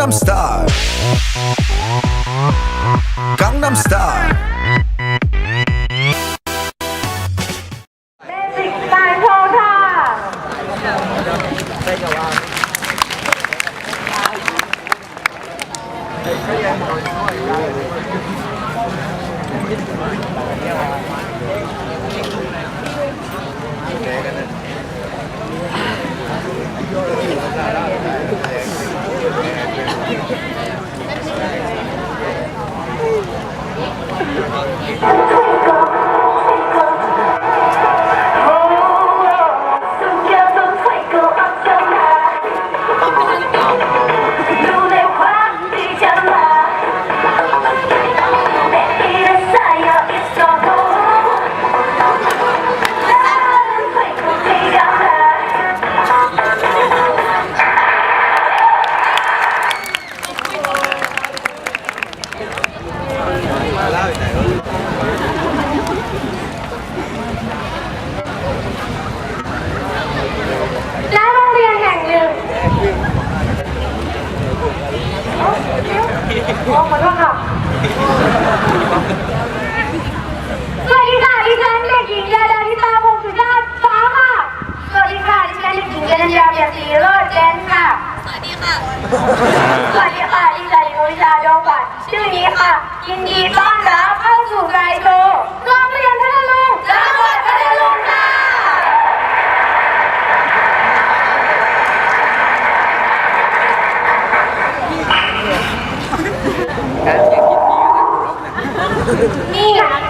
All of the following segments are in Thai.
Gangnam Style. สีรอดแกนค่ะ สวัสดีค่ะ สวัสดีค่ะดิฉันนุชาดองปัดชื่อนี้ค่ะ ยินดีต้อนรับเข้าสู่ไกโตโรงเรียนพัทลุงจังหวัดพัทลุงค่ะ นี่ค่ะ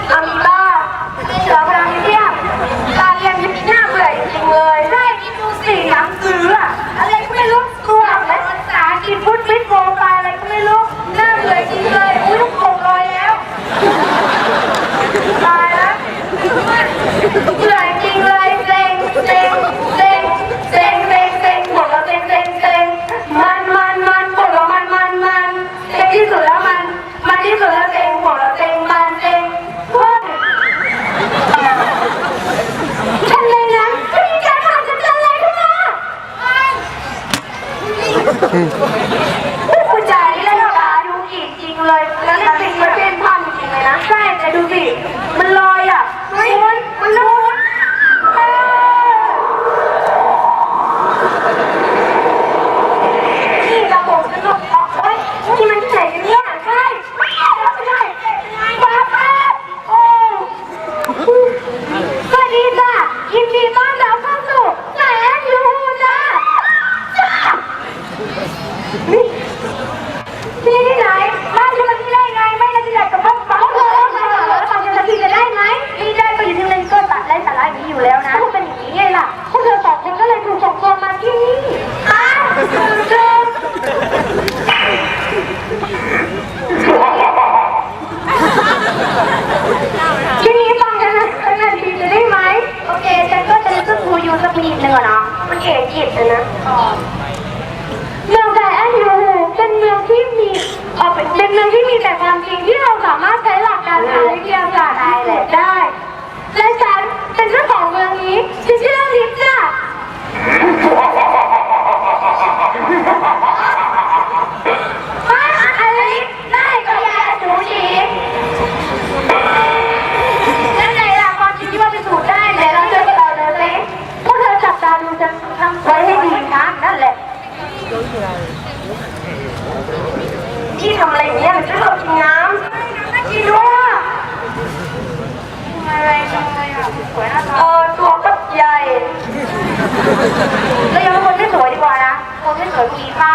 嗯。 เมืองไดแอนยูเป็นเมืองที่มีเป็นเมืองที่มีแต่ความจริงที่เราสามารถใช้หลักการทางวิทยาศาสตร์ได้ได้ และฉันเป็นเจ้าของเมืองนี้ที่ชื่อลิฟต์จ้ะ พี่ทำอะไรอย่างเงี้ยหนูจะชกินน้ำกินด้วยอะไรจังเลยอะสวยนะเออตัวก็ใหญ่แล้วยังคนที่สวยดีกว่านะคนที่สวยมีผ้า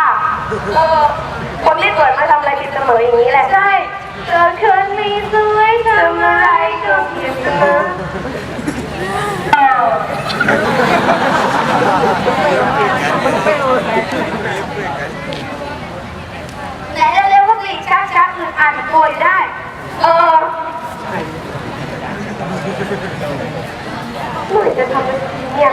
เออคนที่สวยมาทำอะไรผิดเสมออย่างนี้แหละใช่เธอคืนไม่สวยทำอะไรก็ผิดเสมออ้าว พันคนได้ เออเหมือนจะทำเป็นเนี่ย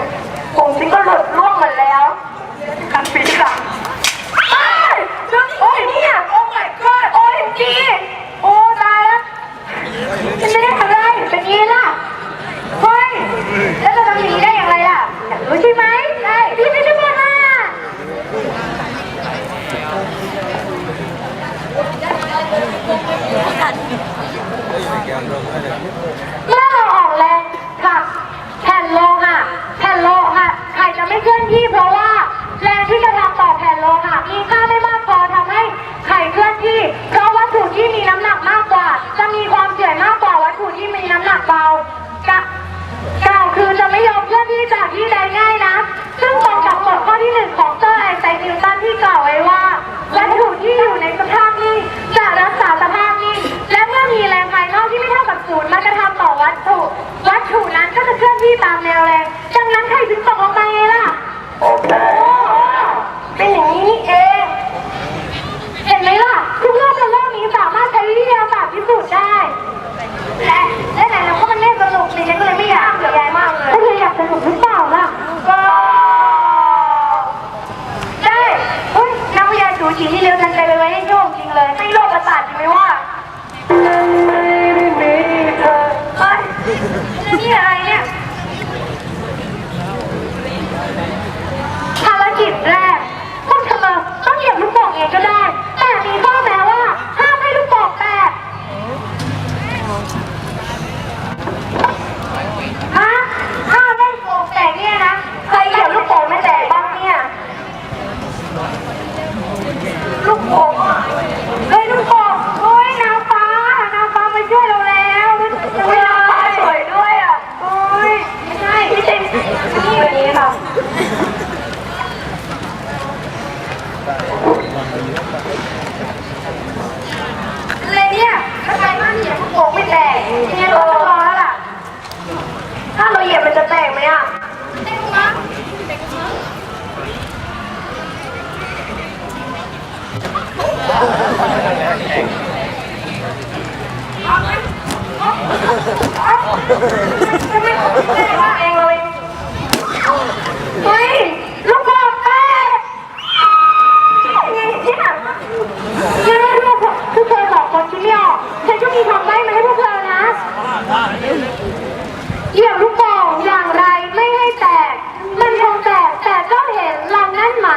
ี่ตามแนวแรงดังนั้นใครถึงตกลงมาไงล่ะ โอเคเป็นอย่างนี้เอง เห็นไหมล่ะ ทุกรอบในโลกนี้สามารถใช้วิทยาศาสตร์พิสูจน์ได้ และและไหนเรวก็มันเล่นสนุกดิฉันก็เลยไม่อยากเสียดายมากเลยถ้าเธออยากสนุกหรือเปล่าล่ะ ก็ได้เฮ้ยนักวิทยาสูจีที่เร็วทันใจไปไว้ให้โยงจริงเลยไม่โลกประสาทจริงไหมว่า เฮ้ยลูกบอลแม่ยังยังยังไม่รู้พวกเอสองคนคิดออกฉันก็มีทำได้ไหมให้พวกเธอนะเหยียบลูกบอลอย่างไรไม่ให้แตก มันคงแตกแต่ก็เห็นรังน่นไหม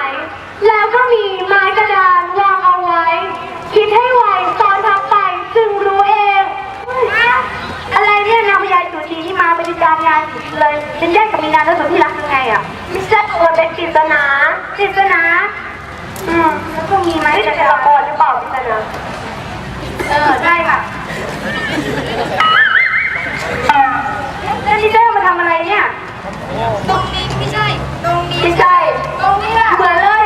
แล้วก็มีไม้กระดานวางเอาไว้ คิดให้ จะแยกกับมีนาแล้วสุดที่รักยังไงอะมิสเตอร์ตัวเป็นจิตนาจิตนาอืมแล้วก็มีไหมจะเป็นละคหรือเปล่าปริตนาเออใช่ค่ะแล้วมิสเตอร์มาทำอะไรเนี่ย ตรงนี้ไม่ใช่ ตรงนี้ไม่ใช่ ตรงนี้ล่ะเหมือนเลย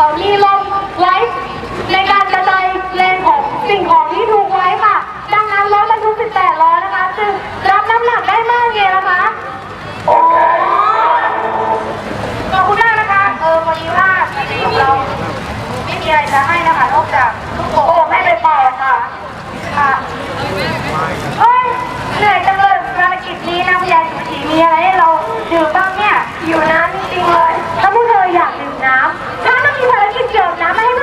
เขมีลมไลฟ์ในการกระจายแรงของสิ่งของที่ถูกไว้ค่ะ ดังนั้นรถบรรทุก 18 ล้อนะคะจึงรับน้ำหนักได้มากเลยนะคะโอเคขอบคุณมากนะคะ เออพอดีว่าของเราไม่มีอะไรจะให้นะคะนอกจากลูกโป่งให้ไปเป่าค่ะค่ะเฮ้ยเหนื่อยจังเลยภารกิจนี้นะพยาธีมีอะไรให้เราดื่มบ้างเนี่ยอยู่นะ Bye-bye.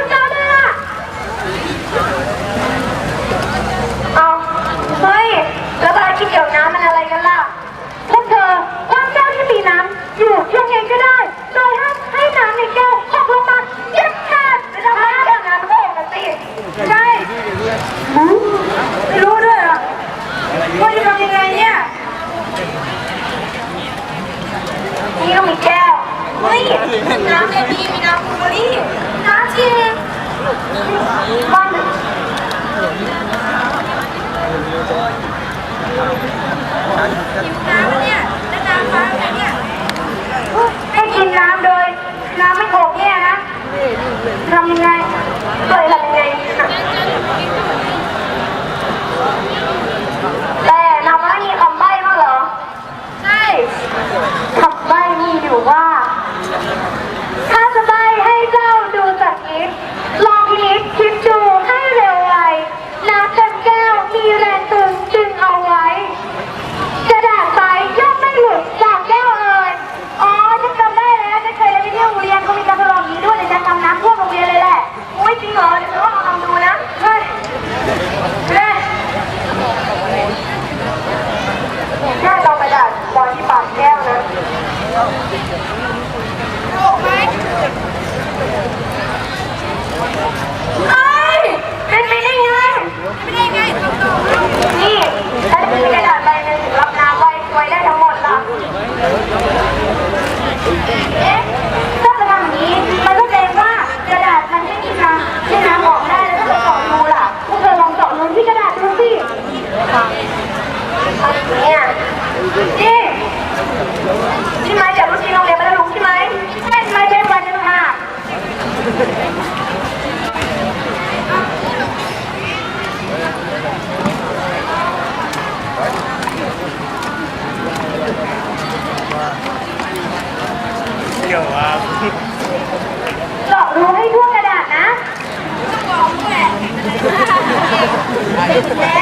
yeah.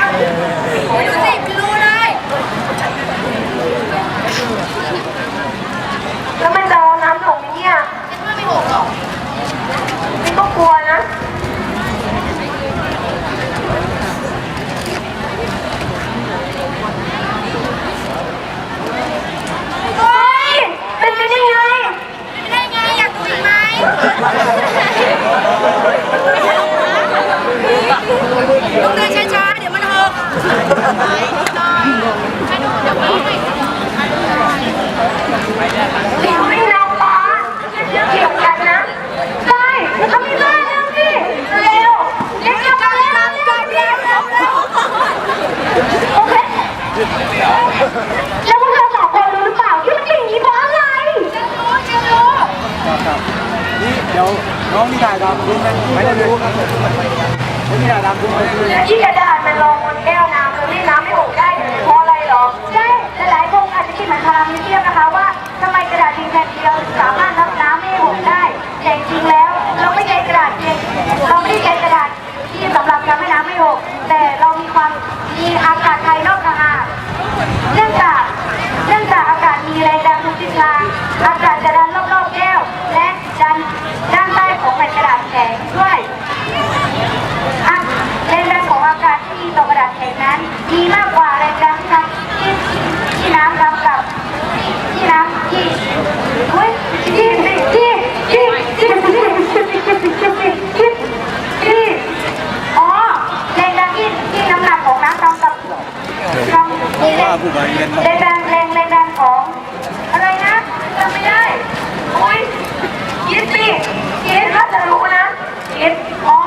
ดแห่งนั้นมีมากกว่าอะไรกันที่ที่น้ำดำกับที่น้ำที่อุ้ยที่ที่ที่ที่ที่ที่ที่อ๋อแรงดันที่ที่น้ำหนักของน้ำดำกับดำแรงดันแรงแรงดันของอะไรนะจำไม่ได้อุ้ยคิดสิคิดก็จะรู้นะคิดอ๋อ